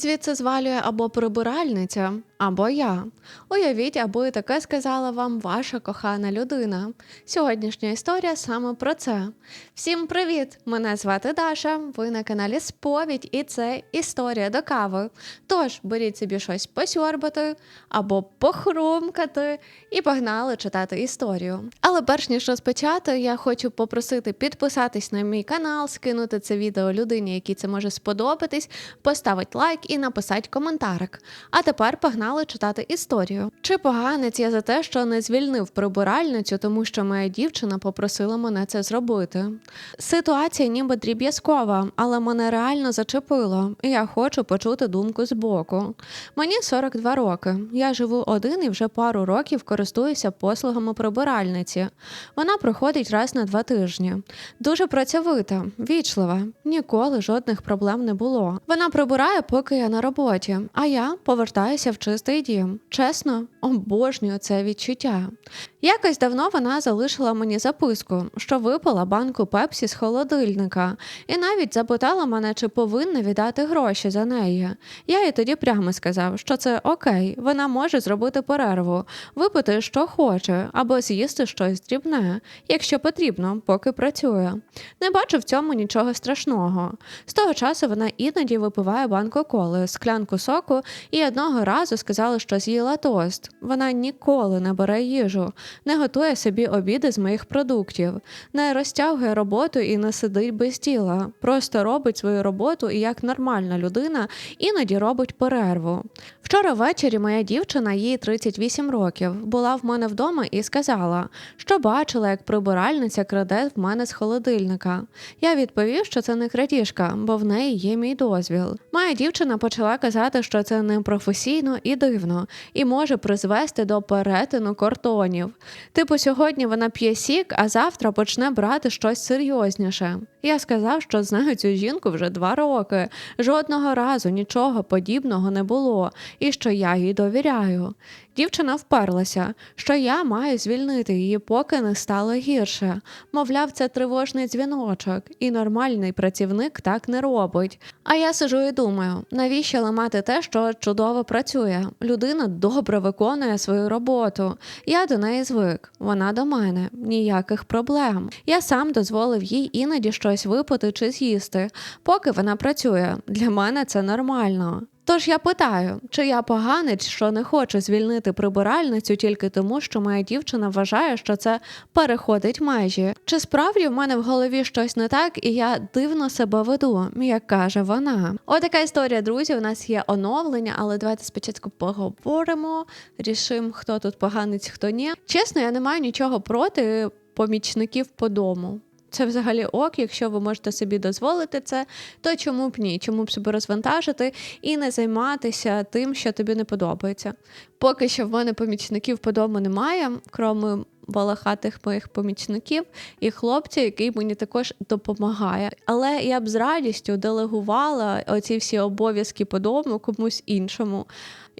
Звідси звалює або прибиральниця, або я. Уявіть, аби таке сказала вам ваша кохана людина. Сьогоднішня історія саме про це. Всім привіт! Мене звати Даша. Ви на каналі Сповідь, і це історія до кави. Тож беріть собі щось посьорбати або похрумкати і погнали читати історію. Але перш ніж розпочати, я хочу попросити підписатись на мій канал, скинути це відео людині, якій це може сподобатись, поставити лайк і написати коментарик. А тепер погнали читати історію. Чи поганець я за те, що не звільнив прибиральницю, тому що моя дівчина попросила мене це зробити. Ситуація ніби дріб'язкова, але мене реально зачепило, і я хочу почути думку збоку. Мені 42 роки. Я живу один і вже пару років користуюся послугами прибиральниці. Вона приходить раз на два тижні. Дуже працьовита, вічлива. Ніколи жодних проблем не було. Вона прибирає, поки я на роботі, а я повертаюся в чистий дім. Чесно, обожнюю це відчуття. Якось давно вона залишила мені записку, що випила банку пепсі з холодильника, і навіть запитала мене, чи повинна віддати гроші за неї. Я їй тоді прямо сказав, що це окей, вона може зробити перерву, випити, що хоче, або з'їсти щось дрібне, якщо потрібно, поки працює. Не бачу в цьому нічого страшного. З того часу вона іноді випиває банку коли, склянку соку і одного разу сказала, що з'їла тост. Вона ніколи не бере їжу, не готує собі обіди з моїх продуктів, не розтягує роботу і не сидить без тіла. Просто робить свою роботу і як нормальна людина іноді робить перерву. Вчора ввечері моя дівчина, їй 38 років, була в мене вдома і сказала, що бачила, як прибиральниця краде в мене з холодильника. Я відповів, що це не крадіжка, бо в неї є мій дозвіл. Моя дівчина почала казати, що це непрофесійно і дивно, і може призвести до перетину кордонів. Типу, сьогодні вона п'є сік, а завтра почне брати щось серйозніше. Я сказав, що знаю цю жінку вже два роки. Жодного разу нічого подібного не було, і що я їй довіряю. Дівчина вперлася, що я маю звільнити її, поки не стало гірше. Мовляв, це тривожний дзвіночок, і нормальний працівник так не робить. А я сижу і думаю, навіщо ламати те, що чудово працює? Людина добре виконує свою роботу. Я до неї звик, вона до мене, ніяких проблем. Я сам дозволив їй іноді щось випити чи з'їсти, поки вона працює. Для мене це нормально. Тож я питаю, чи я поганець, що не хочу звільнити прибиральницю тільки тому, що моя дівчина вважає, що це переходить межі. Чи справді в мене в голові щось не так, і я дивно себе веду, як каже вона. Отака історія, друзі. У нас є оновлення, але давайте спочатку поговоримо, рішимо, хто тут поганець, хто ні. Чесно, я не маю нічого проти помічників по дому. Це взагалі ок, якщо ви можете собі дозволити це, то чому б ні? Чому б себе розвантажити і не займатися тим, що тобі не подобається. Поки що в мене помічників по дому немає, крім волохатих моїх помічників і хлопця, який мені також допомагає. Але я б з радістю делегувала оці всі обов'язки по дому комусь іншому.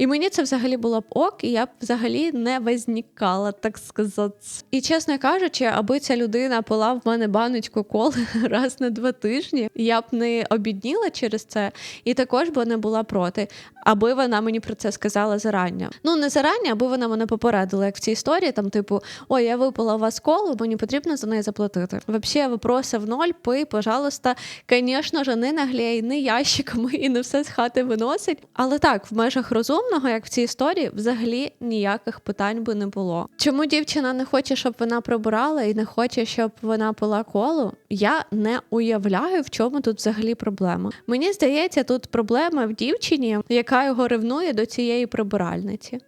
І мені це взагалі було б ок, і я б взагалі не возникала, так сказати. І чесно кажучи, аби ця людина пила в мене баночку коли раз на два тижні, я б не обідніла через це, і також би не була проти, аби вона мені про це сказала зарані. Ну не зарані, аби вона мене попередила, як в цій історії, там, типу, ой, я випила у вас колу, мені потрібно за неї заплатити. Взагалі, вопроси в ноль, пий, пожалуйста, звісно ж, не наглей, не ящиками і не все з хати виносить. Але так, в межах розумного, як в цій історії, взагалі ніяких питань би не було. Чому дівчина не хоче, щоб вона прибирала і не хоче, щоб вона пила колу? Я не уявляю, в чому тут взагалі проблема. Мені здається, тут проблема в дівчині, яка його ревнує до цієї прибиральниці.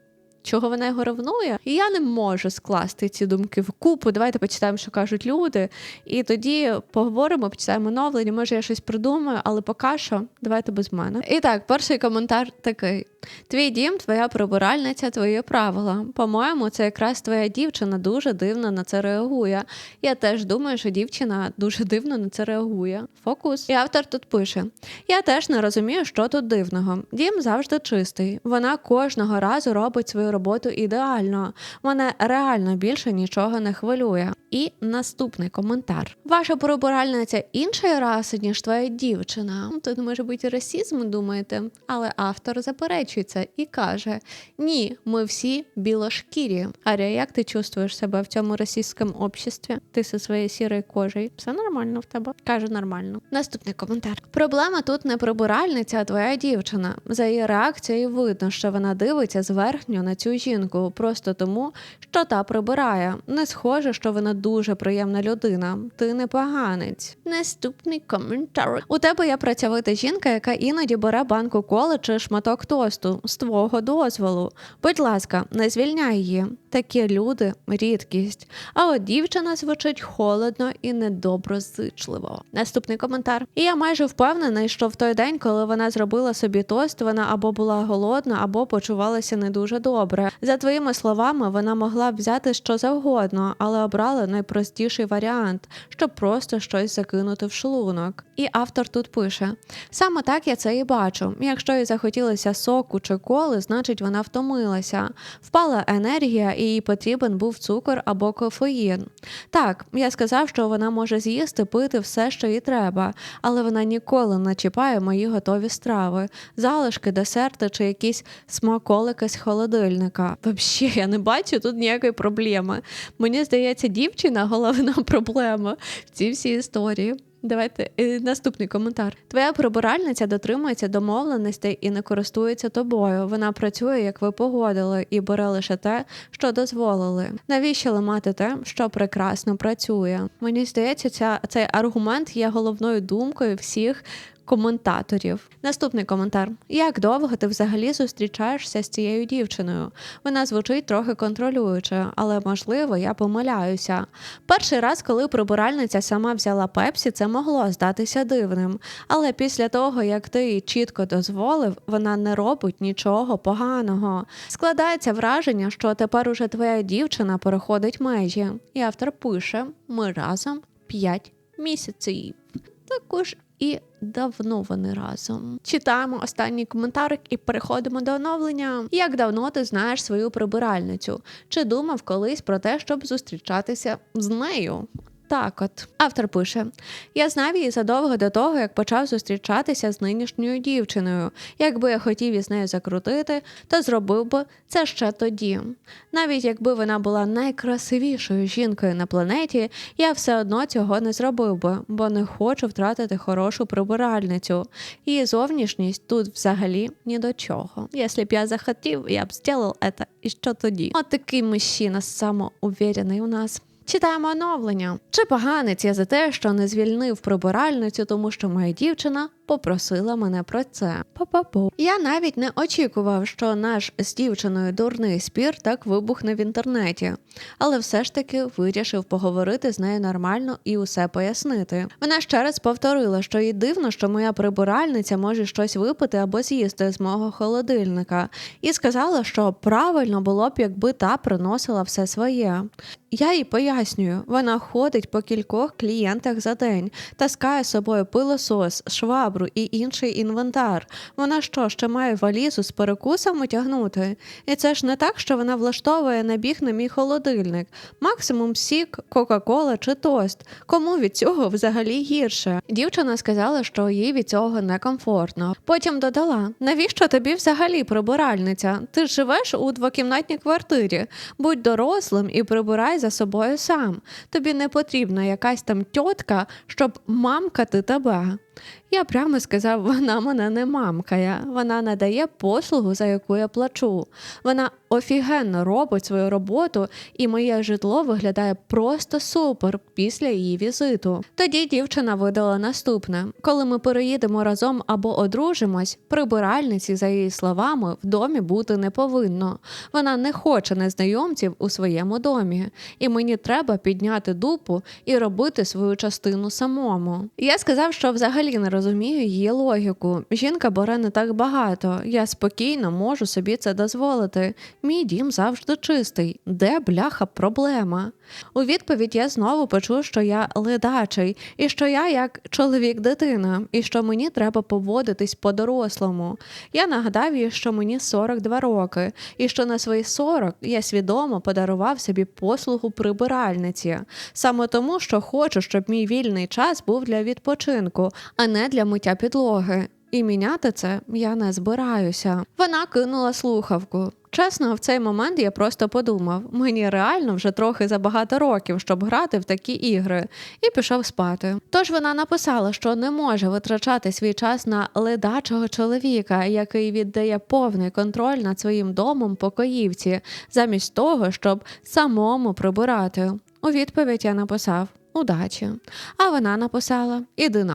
Чого вона його ревнує, і я не можу скласти ці думки в купу. Давайте почитаємо, що кажуть люди. І тоді поговоримо, почитаємо оновлення. Може, я щось придумаю, але поки що давайте без мене. І так, перший коментар такий: твій дім, твоя прибиральниця, твої правила. По-моєму, це якраз твоя дівчина дуже дивно на це реагує. Я теж думаю, що дівчина дуже дивно на це реагує. Фокус. І автор тут пише: Я теж не розумію, що тут дивного. Дім завжди чистий. Вона кожного разу робить свою роботу ідеально. Мене реально більше нічого не хвилює. І наступний коментар. Ваша прибиральниця іншої раси, ніж твоя дівчина. Тут може бути расізм, думаєте, але автор заперечується і каже: Ні, ми всі білошкірі. Арія, як ти чувствуєш себе в цьому російському обществі? Ти зі своєю сірою кожею. Все нормально в тебе? Каже, нормально. Наступний коментар. Проблема тут не прибиральниця, а твоя дівчина. За її реакцією видно, що вона дивиться зверхньо на цю жінку, просто тому, що та прибирає. Не схоже, що вона дуже приємна людина. Ти не поганець. Наступний коментар. У тебе є працьовита жінка, яка іноді бере банку коли чи шматок тосту з твого дозволу. Будь ласка, не звільняй її. Такі люди рідкість. А от дівчина звучить холодно і недоброзичливо. Наступний коментар. І я майже впевнений, що в той день, коли вона зробила собі тост, вона або була голодна, або почувалася не дуже добре. За твоїми словами, вона могла б взяти що завгодно, але обрала найпростіший варіант, щоб просто щось закинути в шлунок. І автор тут пише: саме так я це і бачу. Якщо їй захотілося соку чи коли, значить вона втомилася, впала енергія, і потрібен був цукор або кофеїн. Так, я сказав, що вона може з'їсти, пити все, що їй треба, але вона ніколи не чіпає мої готові страви, залишки, десерти чи якісь смаколики з холодильника. Взагалі, я не бачу тут ніякої проблеми. Мені здається, дівчина головна проблема в цій всій історії. Давайте е, наступний коментар. Твоя прибиральниця дотримується домовленостей і не користується тобою. Вона працює, як ви погодили, і бере лише те, що дозволили. Навіщо ламати те, що прекрасно працює? Мені здається, ця цей аргумент є головною думкою всіх. Коментаторів. Наступний коментар: як довго ти взагалі зустрічаєшся з цією дівчиною? Вона звучить трохи контролююче, але можливо я помиляюся. Перший раз, коли прибиральниця сама взяла пепсі, це могло здатися дивним. Але після того, як ти їй чітко дозволив, вона не робить нічого поганого. Складається враження, що тепер уже твоя дівчина переходить межі. І автор пише: ми разом 5 місяців. Також і давно вони разом. Читаємо останній коментарик і переходимо до оновлення. Як давно ти знаєш свою прибиральницю? Чи думав колись про те, щоб зустрічатися з нею? Так, от автор пише: я знав її задовго до того, як почав зустрічатися з нинішньою дівчиною. Якби я хотів із нею закрутити, то зробив би це ще тоді. Навіть якби вона була найкрасивішою жінкою на планеті, я все одно цього не зробив би, бо не хочу втратити хорошу прибиральницю. Її зовнішність тут взагалі ні до чого. Якщо б я захотів, я б зробив це і що тоді. От такий мужчина самоуверений у нас. Читаємо оновлення. Чи поганець я за те, що не звільнив прибиральницю, тому що моя дівчина попросила мене про це. Па-па-пу. Я навіть не очікував, що наш з дівчиною дурний спір так вибухне в інтернеті, але все ж таки вирішив поговорити з нею нормально і усе пояснити. Вона ще раз повторила, що їй дивно, що моя прибиральниця може щось випити або з'їсти з мого холодильника, і сказала, що правильно було б, якби та приносила все своє. Я їй пояснюю, вона ходить по кількох клієнтах за день, таскає з собою пилосос, швабру і інший інвентар. Вона що, ще має валізу з перекусами тягнути? І це ж не так, що вона влаштовує набіг на мій холодильник. Максимум сік, Кока-Кола чи тост. Кому від цього взагалі гірше? Дівчина сказала, що їй від цього некомфортно. Потім додала: навіщо тобі взагалі прибиральниця? Ти живеш у двокімнатній квартирі. Будь дорослим і прибирай за собою сам. Тобі не потрібна якась там тьотка, щоб мамкати тебе. Я прямо сказав, вона мене не мамкає, вона надає послугу, за яку я плачу. Вона офігенно робить свою роботу, і моє житло виглядає просто супер після її візиту. Тоді дівчина видала наступне: коли ми переїдемо разом або одружимось, прибиральниці, за її словами, в домі бути не повинно. Вона не хоче незнайомців у своєму домі, і мені треба підняти дупу і робити свою частину самому. Я сказав, що взагалі не розумію її логіку. Жінка бере не так багато. Я спокійно можу собі це дозволити. Мій дім завжди чистий. Де бляха проблема? У відповідь я знову почув, що я ледачий, і що я як чоловік-дитина, і що мені треба поводитись по-дорослому. Я нагадав їй, що мені 42 роки, і що на свої 40 я свідомо подарував собі послугу прибиральниці, саме тому, що хочу, щоб мій вільний час був для відпочинку, а не для миття підлоги. І міняти це я не збираюся. Вона кинула слухавку. Чесно, в цей момент я просто подумав: мені реально вже трохи забагато років, щоб грати в такі ігри, і пішов спати. Тож вона написала, що не може витрачати свій час на ледачого чоловіка, який віддає повний контроль над своїм домом покоївці, замість того, щоб самому прибирати. У відповідь я написав удачі. А вона написала іди на.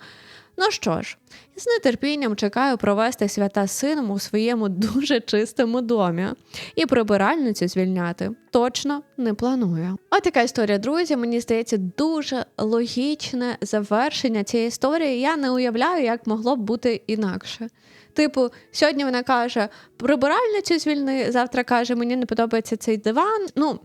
Ну що ж, з нетерпінням чекаю провести свята сином у своєму дуже чистому домі. І прибиральницю звільняти точно не планую. От така історія, друзі. Мені здається, дуже логічне завершення цієї історії. Я не уявляю, як могло б бути інакше. Типу, сьогодні вона каже: прибиральницю звільни, завтра каже, мені не подобається цей диван. Ну.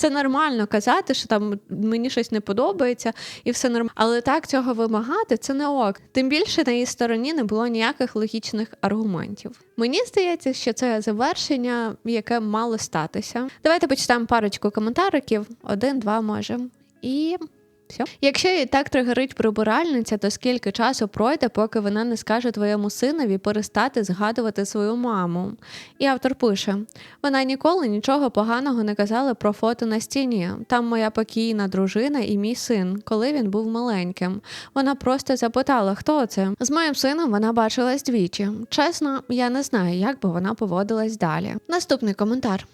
Це нормально казати, що там мені щось не подобається, і все нормально. Але так цього вимагати це не ок. Тим більше на її стороні не було ніяких логічних аргументів. Мені здається, що це завершення, яке мало статися. Давайте почитаємо парочку коментариків, один-два може. І все. Якщо її так тригерить прибиральниця, то скільки часу пройде, поки вона не скаже твоєму синові перестати згадувати свою маму? І автор пише: вона ніколи нічого поганого не казала про фото на стіні. Там моя покійна дружина і мій син, коли він був маленьким. Вона просто запитала, хто це. З моїм сином вона бачилась двічі. Чесно, я не знаю, як би вона поводилась далі. Наступний коментар.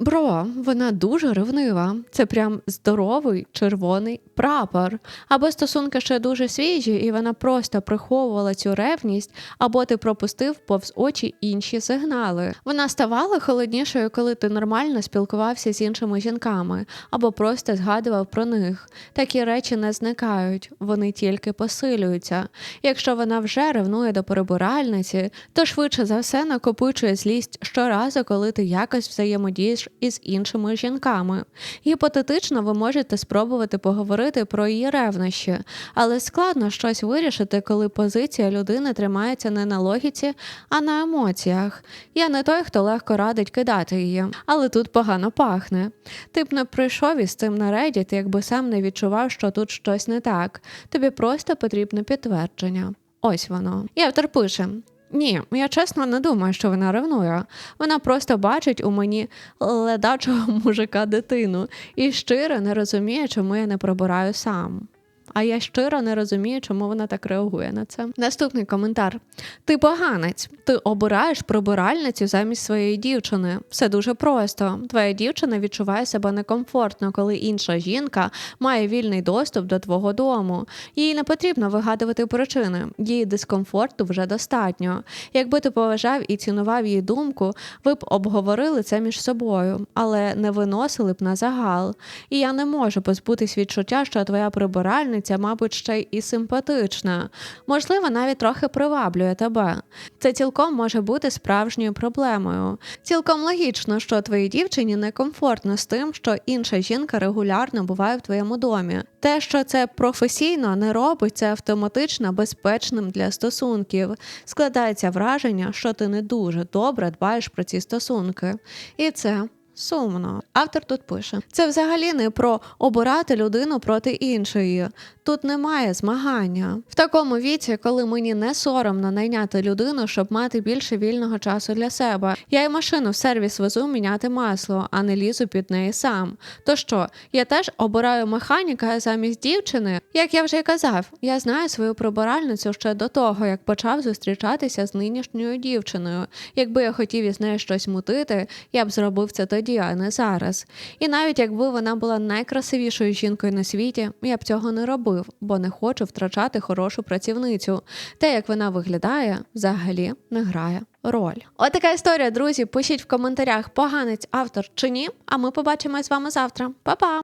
Бро, вона дуже ревнива. Це прям здоровий червоний прапор. Або стосунки ще дуже свіжі, і вона просто приховувала цю ревність, або ти пропустив повз очі інші сигнали. Вона ставала холоднішою, коли ти нормально спілкувався з іншими жінками, або просто згадував про них. Такі речі не зникають, вони тільки посилюються. Якщо вона вже ревнує до перебиральниці, то швидше за все накопичує злість щоразу, коли ти якось взаємодієш із іншими жінками. Гіпотетично, ви можете спробувати поговорити про її ревнощі, але складно щось вирішити, коли позиція людини тримається не на логіці, а на емоціях. Я не той, хто легко радить кидати її, але тут погано пахне. Ти б не прийшов із цим на Reddit, якби сам не відчував, що тут щось не так. Тобі просто потрібне підтвердження. Ось воно. І автор пише: ні, я чесно не думаю, що вона ревнує. Вона просто бачить у мені ледачого мужика дитину і щиро не розуміє, чому я не прибираю сам. А я щиро не розумію, чому вона так реагує на це. Наступний коментар: ти поганець, ти обираєш прибиральницю замість своєї дівчини. Все дуже просто. Твоя дівчина відчуває себе некомфортно, коли інша жінка має вільний доступ до твого дому. Їй не потрібно вигадувати причини. Її дискомфорту вже достатньо. Якби ти поважав і цінував її думку, ви б обговорили це між собою, але не виносили б на загал. І я не можу позбутись відчуття, що твоя прибиральниця Ця, мабуть, ще й симпатична, можливо, навіть трохи приваблює тебе. Це цілком може бути справжньою проблемою. Цілком логічно, що твоїй дівчині некомфортно з тим, що інша жінка регулярно буває в твоєму домі. Те, що це професійно не робить це автоматично безпечним для стосунків. Складається враження, що ти не дуже добре дбаєш про ці стосунки. І це Сумно. Автор тут пише: це взагалі не про обирати людину проти іншої. Тут немає змагання. В такому віці, коли мені не соромно найняти людину, щоб мати більше вільного часу для себе. Я й машину в сервіс везу міняти масло, а не лізу під неї сам. То що, я теж обираю механіка замість дівчини? Як я вже й казав, я знаю свою прибиральницю ще до того, як почав зустрічатися з нинішньою дівчиною. Якби я хотів із нею щось мутити, я б зробив це тоді, не зараз. І навіть якби вона була найкрасивішою жінкою на світі, я б цього не робив, бо не хочу втрачати хорошу працівницю. Те, як вона виглядає, взагалі не грає роль. От така історія, друзі. Пишіть в коментарях, поганець автор чи ні. А ми побачимось з вами завтра. Па-па!